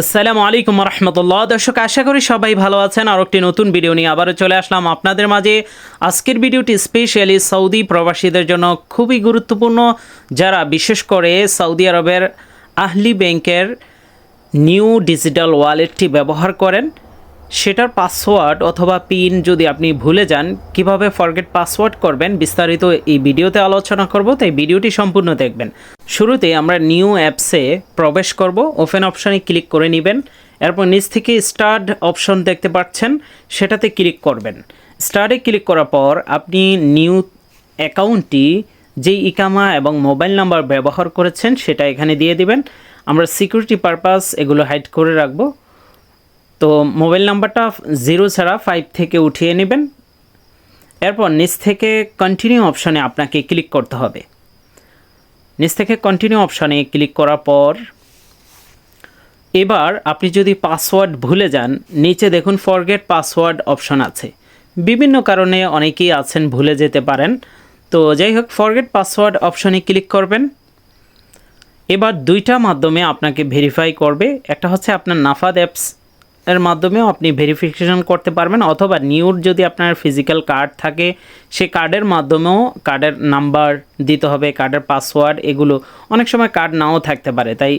আসসালামু আলাইকুম রহমতুল্লাহ দর্শক, আশা করি সবাই ভালো আছেন। আর একটি নতুন ভিডিও নিয়ে আবারও চলে আসলাম আপনাদের মাঝে। আজকের ভিডিওটি স্পেশালি সৌদি প্রবাসীদের জন্য খুবই গুরুত্বপূর্ণ, যারা বিশেষ করে সৌদি আরবের আহলি ব্যাংকের নিউ ডিজিটাল ওয়ালেটটি ব্যবহার করেন। সেটার পাসওয়ার্ড অথবা পিন যদি আপনি ভুলে যান, কীভাবে ফরগেট পাসওয়ার্ড করবেন বিস্তারিত এই ভিডিওতে আলোচনা করব, তাই ভিডিওটি সম্পূর্ণ দেখবেন। শুরুতে আমরা নিউ অ্যাপসে প্রবেশ করব ওপেন অপশানে ক্লিক করে নেবেন, এরপর নিচ থেকে স্টার্ট অপশন দেখতে পাচ্ছেন, সেটাতে ক্লিক করবেন। স্টার্টে ক্লিক করার পর আপনি নিউ অ্যাকাউন্টটি যেই ইকামা এবং মোবাইল নাম্বার ব্যবহার করেছেন, সেটা এখানে দিয়ে দিবেন। আমরা সিকিউরিটি পারপাস এগুলো হাইড করে রাখব। তো মোবাইল নাম্বারটা জিরো ছাড়া ফাইভ থেকে উঠিয়ে নেবেন। এরপর নিচ থেকে কন্টিনিউ অপশানে আপনাকে ক্লিক করতে হবে। নিচ থেকে কন্টিনিউ অপশানে ক্লিক করার পর এবার আপনি যদি পাসওয়ার্ড ভুলে যান, নিচে দেখুন ফরগেট পাসওয়ার্ড অপশন আছে। বিভিন্ন কারণে অনেকেই আছেন, ভুলে যেতে পারেন। তো যাই হোক ফরগেট পাসওয়ার্ড অপশনে ক্লিক করবেন। এবার দুইটা মাধ্যমে আপনাকে ভেরিফাই করবে। একটা হচ্ছে আপনার নাফাদ অ্যাপস এর মাধ্যমেও আপনি ভেরিফিকেশন করতে পারবেন অথবা নিউর যদি আপনার ফিজিক্যাল কার্ড থাকে, সে কার্ডের মাধ্যমেও কার্ডের নাম্বার দিতে হবে কার্ডের পাসওয়ার্ড এগুলো অনেক সময় কার্ড নাও থাকতে পারে। তাই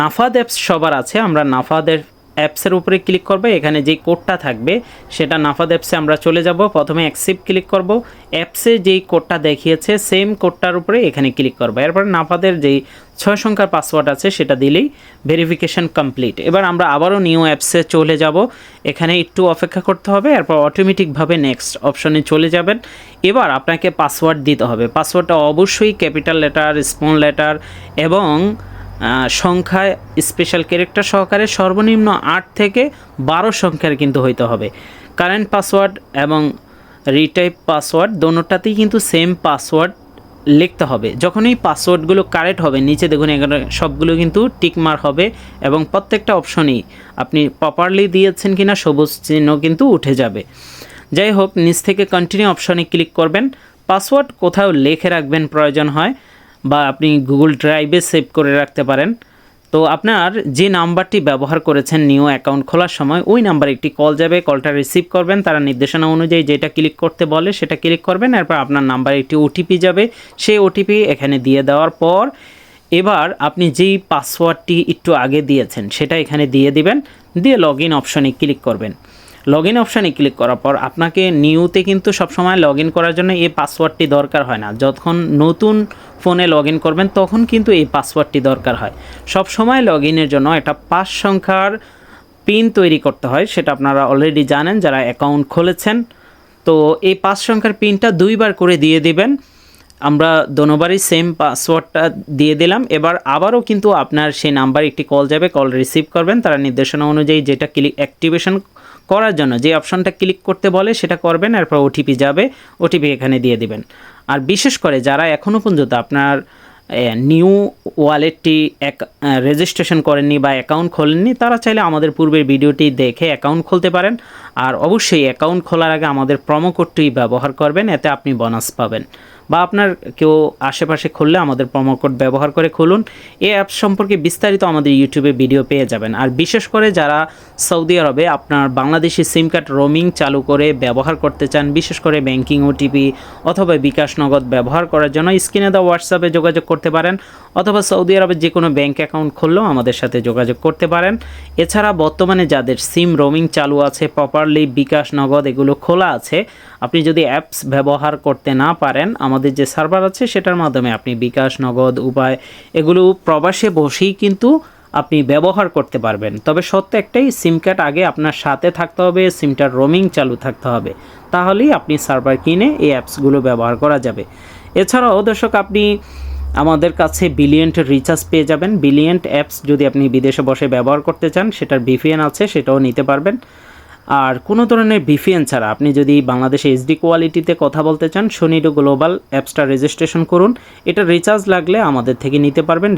নাফাদ অ্যাপস সবার আছে, আমরা নাফাদের অ্যাপসের উপরে ক্লিক করবে, এখানে যেই কোডটা থাকবে, সেটা নাফাদ অ্যাপসে আমরা চলে যাব, প্রথমে অ্যাকসেপ্ট ক্লিক করব। অ্যাপসে যেই কোডটা দেখিয়েছে, সেম কোডটার উপরে এখানে ক্লিক করব। এরপর নাফাদের যেই ছয় সংখ্যার পাসওয়ার্ড আছে, সেটা দিলেই ভেরিফিকেশন কমপ্লিট। এবার আমরা আবারও নিউ অ্যাপসে চলে যাব। এখানে একটু অপেক্ষা করতে হবে, এরপর অটোমেটিকভাবে নেক্সট অপশনে চলে যাবেন। এবার আপনাকে পাসওয়ার্ড দিতে হবে। পাসওয়ার্ডটা অবশ্যই ক্যাপিটাল লেটার, স্মল লেটার এবং সংখ্যায় স্পেশাল ক্যারেক্টার সহকারে সর্বনিম্ন আট থেকে বারো সংখ্যার কিন্তু হইতে হবে। কারেন্ট পাসওয়ার্ড এবং রিটাইপ পাসওয়ার্ড দোনোটাতেই কিন্তু সেম পাসওয়ার্ড লিখতে হবে। যখন এই পাসওয়ার্ডগুলো কারেক্ট হবে, নিচে দেখুন এখানে সবগুলো কিন্তু টিকমার হবে এবং প্রত্যেকটা অপশনেই আপনি প্রপারলি দিয়েছেন কিনা সবুজ চিহ্ন কিন্তু উঠে যাবে। যাই হোক, নিচ থেকে কন্টিনিউ অপশনে ক্লিক করবেন। পাসওয়ার্ড কোথাও লিখে রাখবেন প্রয়োজন হয়। বা আপনি গুগল ড্রাইভে সেভ করে রাখতে পারেন। তো আপনার যে নাম্বারটি ব্যবহার করেছেন নিউ অ্যাকাউন্ট খোলার সময়, ওই নাম্বারে একটি কল যাবে, কলটা রিসিভ করবেন, তারা নির্দেশনা অনুযায়ী যেটা ক্লিক করতে বলে সেটা ক্লিক করবেন, এরপর আপনার নাম্বারে একটি ওটিপি যাবে। সেই ওটিপি এখানে দিয়ে দেওয়ার পর এবার আপনি যেই পাসওয়ার্ডটি একটু আগে দিয়েছেন, সেটা এখানে দিয়ে দিবেন, দিয়ে লগ ইন অপশনে ক্লিক করবেন। লগ ইন অপশানে ক্লিক করার পর আপনাকে নিউতে কিন্তু সবসময় লগ ইন করার জন্য এই পাসওয়ার্ডটি দরকার হয় না। যখন নতুন ফোনে লগ ইন করবেন, তখন কিন্তু এই পাসওয়ার্ডটি দরকার হয়। সব সময় লগ ইনের জন্য একটা পাঁচ সংখ্যার পিন তৈরি করতে হয়, সেটা আপনারা অলরেডি জানেন, যারা অ্যাকাউন্ট খুলেছেন। তো এই পাঁচ সংখ্যার পিনটা দুইবার করে দিয়ে দিবেন। আমরা দোনোবারই সেম পাসওয়ার্ডটা দিয়ে দিলাম। এবার আবারও কিন্তু আপনার সেই নাম্বার একটি কল যাবে কল রিসিভ করবেন। তারা নির্দেশনা অনুযায়ী যেটা ক্লিক অ্যাক্টিভেশন করার জন্য যে অপশনটা ক্লিক করতে বলে সেটা করবেন, এরপর ওটিপি যাবে ওটিপি এখানে দিয়ে দিবেন। আর বিশেষ করে যারা এখনও পর্যন্ত আপনার নিউ ওয়ালেটটি এক রেজিস্ট্রেশন করেননি বা অ্যাকাউন্ট খোলেননি, তারা চাইলে আমাদের পূর্বের ভিডিওটি দেখে অ্যাকাউন্ট খুলতে পারেন। আর অবশ্যই অ্যাকাউন্ট খোলার আগে আমাদের প্রোমো কোডটি ব্যবহার করবেন, এতে আপনি বোনাস পাবেন। বা আপনার কেউ আশেপাশে খুললে আমাদের প্রোমো কোড ব্যবহার করে খুলুন। এই অ্যাপস সম্পর্কে বিস্তারিত আমাদের ইউটিউবে ভিডিও পেয়ে যাবেন। আর বিশেষ করে যারা সৌদি আরবে আপনার বাংলাদেশি সিম কার্ড রোমিং চালু করে ব্যবহার করতে চান, বিশেষ করে ব্যাংকিং ওটিপি অথবা বিকাশ নগদ ব্যবহার করার জন্য স্ক্রিনে দেওয়া হোয়াটসঅ্যাপে যোগাযোগ করতে পারেন অথবা সৌদি আরবের যে কোনো ব্যাংক অ্যাকাউন্ট খুললেও আমাদের সাথে যোগাযোগ করতে পারেন। এছাড়া বর্তমানে যাদের সিম রোমিং চালু আছে প্রপারলি বিকাশ নগদ এগুলো খোলা আছে, আপনি যদি অ্যাপস ব্যবহার করতে না পারেন আমাদের যে সার্ভার আছে, সেটার মাধ্যমে আপনি বিকাশ, নগদ, উপায় এগুলো প্রবাসে বসেই কিন্তু আপনি ব্যবহার করতে পারবেন। তবে সত্য একটাই সিম কার্ড আগে আপনার সাথে থাকতে হবে সিমটার রোমিং চালু থাকতে হবে। তাহলেই আপনি সার্ভার কিনে এই অ্যাপসগুলো ব্যবহার করা যাবে। এছাড়াও দর্শক, আপনি আমাদের কাছে বিলিয়েন্ট রিচার্জ পেয়ে যাবেন। বিলিয়েন্ট অ্যাপস যদি আপনি বিদেশে বসে ব্যবহার করতে চান, সেটার ভিপিএন আছে, সেটাও নিতে পারবেন। আর কোনো ধরনের ভিপিএন ছাড়া আপনি যদি বাংলাদেশে এইচডি কোয়ালিটিতে কথা বলতে চান সোনিডো গ্লোবাল অ্যাপসটা রেজিস্ট্রেশন করুন। এটা রিচার্জ লাগলে আমাদের থেকে নিতে পারবেন।